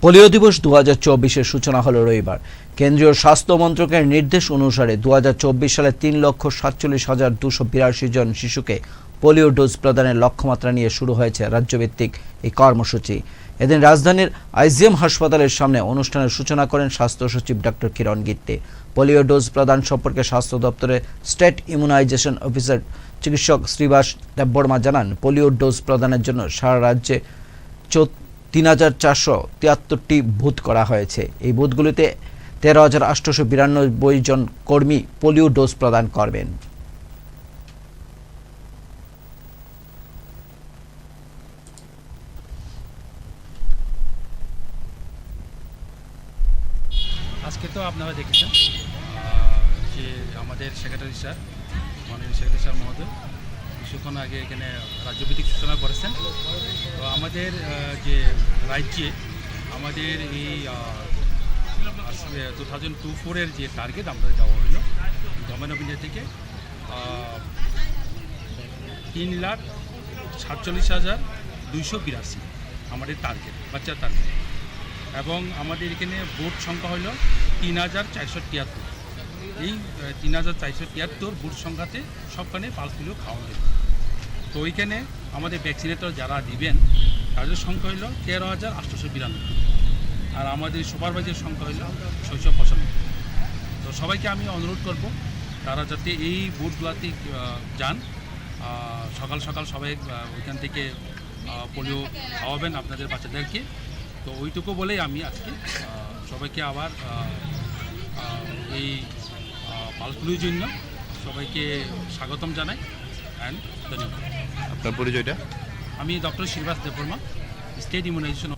Polio দিবস দু হাজার সূচনা হলো রবিবার। কেন্দ্রীয় স্বাস্থ্য মন্ত্রকের নির্দেশ অনুসারে দু হাজার চব্বিশ সালে তিন লক্ষ সাতচল্লিশ হাজার দুশো বিরাশি জন শিশুকে পোলিও ডোজ প্রদানের লক্ষ্যমাত্রা নিয়ে শুরু হয়েছে রাজ্যভিত্তিক এই কর্মসূচি। এদিন রাজধানীর আইজিএম হাসপাতালের সামনে অনুষ্ঠানের সূচনা করেন স্বাস্থ্য সচিব doctor Kiran Gitte. Polio dose প্রদান সম্পর্কে স্বাস্থ্য দপ্তরের স্টেট ইমিউনাইজেশন অফিসার চিকিৎসক শ্রীবাস দেববর্মা জানান, পোলিও ডোজ প্রদানের জন্য সারা রাজ্যে চৌ- তিন হাজার চারশো তিয়াত্তরটি বুথ করা হয়েছে। এই বুথগুলিতে তেরো হাজার আটশোশো বিরানব্বই জন কর্মী পোলিও ডোজ প্রদান করবেন। আজকে তো আপনারা দেখেছেন যে আমাদের সেক্রেটারি স্যার, মাননীয় সেক্রেটারি স্যার মহোদয় কিছুক্ষণ আগে এখানে রাজ্যভিত্তিক সূচনা করেছেন। তো আমাদের যে রাজ্যে আমাদের এই টু থাউজেন্ড টু ফোরের যে টার্গেট আমাদের দেওয়া হলো গভর্নমেন্ট অফ ইন্ডিয়া থেকে তিন লাখ সাতচল্লিশ হাজার দুইশো বিরাশি আমাদের টার্গেট বাচ্চার টার্গেট এবং আমাদের এখানে ভোট সংখ্যা হলো তিন হাজার চারশো তিয়াত্তর। এই তিন হাজার চারশো তিয়াত্তর বুথ সংখ্যাতে সবখানে পালস পোলিও খাওয়ানো হবে তো ওইখানে আমাদের ভ্যাকসিনেটর যারা দিবেন, তাদের সংখ্যা হলো তেরো হাজার আটশোশো বিরানব্বই। আর আমাদের সুপারভাইজার সংখ্যা হলো ছয়শো পঁচানব্বই। তো সবাইকে আমি অনুরোধ করব, তারা যাতে এই বুথগুলোতে যান। সকাল সকাল সবাই ওইখান থেকে পোলিও খাওয়াবেন আপনাদের বাচ্চাদেরকে। তো ওইটুকু বলেই আমি আজকে সবাইকে আবার এই পালপুলির জন্য সবাইকে স্বাগতম জানাই অ্যান্ড ধন্যবাদ। আপনার পরিচয়টা? আমি doctor Shribas Debbarma state immunisation